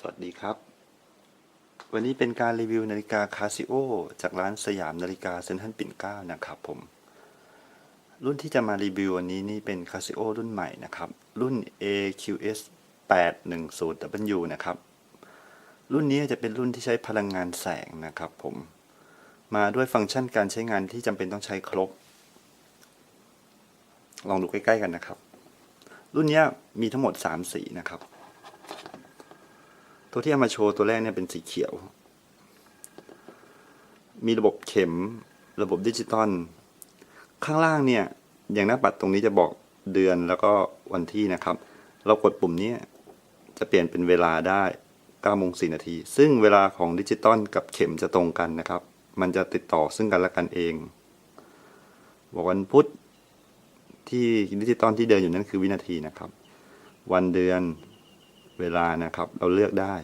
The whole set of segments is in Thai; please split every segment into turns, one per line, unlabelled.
สวัสดีครับ วันนี้เป็นการรีวิวนาฬิกาคาซิโอจากร้านสยามนาฬิกาเซ็นทรัลปิ่นเกล้านะครับผม รุ่นที่จะมารีวิววันนี้นี่เป็นคาซิโอรุ่นใหม่นะครับ รุ่น AQS 810W นะครับ รุ่นนี้จะเป็นรุ่นที่ใช้พลังงานแสงนะครับผม มาด้วยฟังก์ชันการใช้งานที่จำเป็นต้องใช้ครบ ลองดูใกล้ ๆ กันนะครับ รุ่นนี้มีทั้งหมด 3 สีนะครับ ตัวที่เอามาโชว์ตัวแรกเนี่ยเป็นสีเขียว มีระบบเข็ม ระบบดิจิตอล ข้างล่างเนี่ย อย่างหน้าปัดตรงนี้จะบอกเดือนแล้วก็วันที่นะครับ เรากดปุ่มนี้จะเปลี่ยนเป็นเวลาได้9โมง4นาที ซึ่งเวลาของดิจิตอลกับเข็มจะตรงกันนะครับ มันจะติดต่อซึ่งกันและกันเอง บอกวันพุธที่ดิจิตอลที่เดินอยู่นั่นคือวินาทีนะครับ วันเดือน เวลานะครับ เราเลือกได้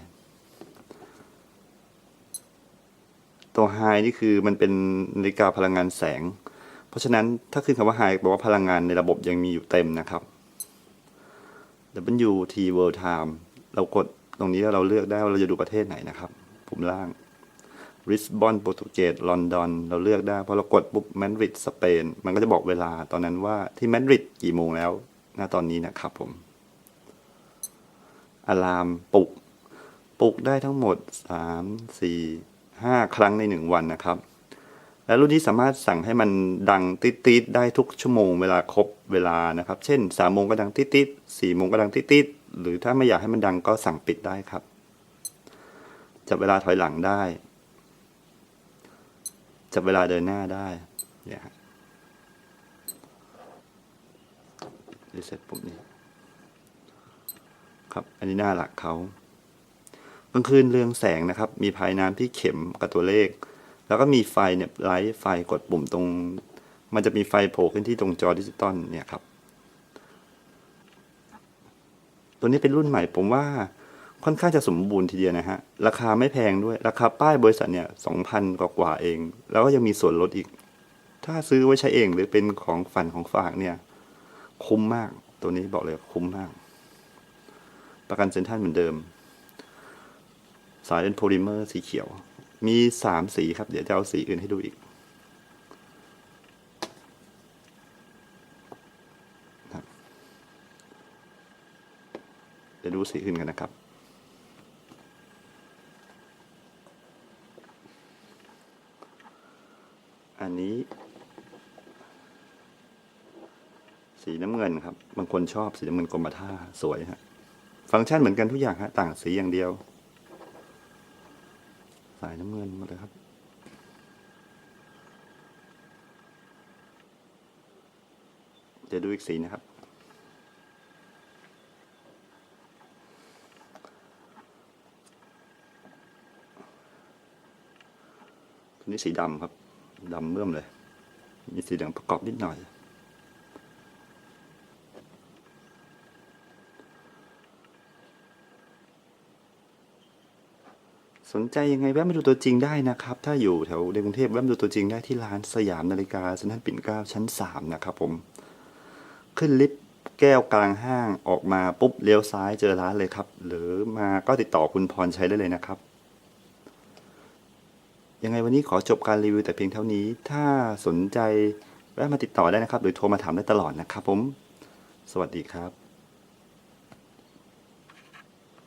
ตัว High นี่คือมันเป็นนาฬิกาพลังงานแสง เพราะฉะนั้นถ้าขึ้นคำว่า High แปลว่าพลังงานในระบบยังมีอยู่เต็มนะครับ W T World Time เรากดตรงนี้แล้วเราเลือกได้ว่าเราจะดูประเทศไหนนะครับ ปุ่มล่าง Lisbon โปรตุเกสลอนดอนเราเลือกได้พอเรากดปุ๊บมาดริดสเปน มันก็จะบอกเวลาตอนนั้นว่าที่มาดริดกี่โมงแล้วณตอนนี้นะครับผม อะลามปลุก ปลุกได้ทั้งหมด 3 4 5 ครั้งใน 1 วันนะครับ และรุ่นนี้สามารถสั่งให้มันดังติดๆได้ทุกชั่วโมงเวลาครบเวลานะครับ เช่น3โมงก็ดังติดๆ4โมงก็ดังติดๆหรือถ้าไม่อยากให้มันดังก็สั่งปิดได้ครับ จับเวลาถอยหลังได้ จับเวลาเดินหน้าได้เนี่ยรีเซ็ตปุ่มนี้ ครับ อันนี้หน้าหลักเขากลางคืนเรืองแสงนะครับ มีภายน้ำที่เข็มกับตัวเลข แล้วก็มีไฟเนี่ยไลท์ไฟกดปุ่มตรง มันจะมีไฟโผล่ขึ้นที่ตรงจอดิจิตอลเนี่ยครับ ตัวนี้เป็นรุ่นใหม่ผมว่าค่อนข้างจะสมบูรณ์ทีเดียวนะฮะ ราคาไม่แพงด้วย ราคาป้ายบริษัทเนี่ยสองพันกว่าเอง แล้วก็ยังมีส่วนลดอีก ถ้าซื้อไว้ใช้เองหรือเป็นของฝันของฝากเนี่ย คุ้มมาก ตัวนี้บอกเลยคุ้มมาก ประกันเซ็นทรัลเหมือนเดิม สายเป็นโพลิเมอร์สีเขียว มีสามสีครับ เดี๋ยวจะเอาสีอื่นให้ดูอีกเดี๋ยวดูสีอื่นกันนะครับ อันนี้ สีน้ำเงินครับ บางคนชอบสีน้ำเงินกรมท่าสวยฮะ ฟังก์ชันเหมือนกันทุกอย่างฮะต่างสีอย่างเดียว สายน้ำเงินมาเลยครับ เดี๋ยวดูอีกสีนะครับ ตัวนี้สีดำครับดำเมื่อมเลย มีสีเหลืองประกอบนิดหน่อย สนใจยังไงแวะมาดูตัวจริงได้นะครับ ถ้าอยู่แถวในกรุงเทพแวะมาดูตัวจริงได้ที่ร้านสยามนาฬิกาเซ็นทรัลปิ่นเกล้าชั้น 3 นะครับผม ขึ้นลิฟต์แก้วกลางห้างออกมาปุ๊บเลี้ยวซ้ายเจอร้านเลยครับ หรือมาก็ติดต่อคุณพรชัยได้เลยนะครับ ยังไงวันนี้ขอจบการรีวิวแต่เพียงเท่านี้ ถ้าสนใจแวะมาติดต่อได้นะครับ หรือโทรมาถามได้ตลอดนะครับผม สวัสดีครับ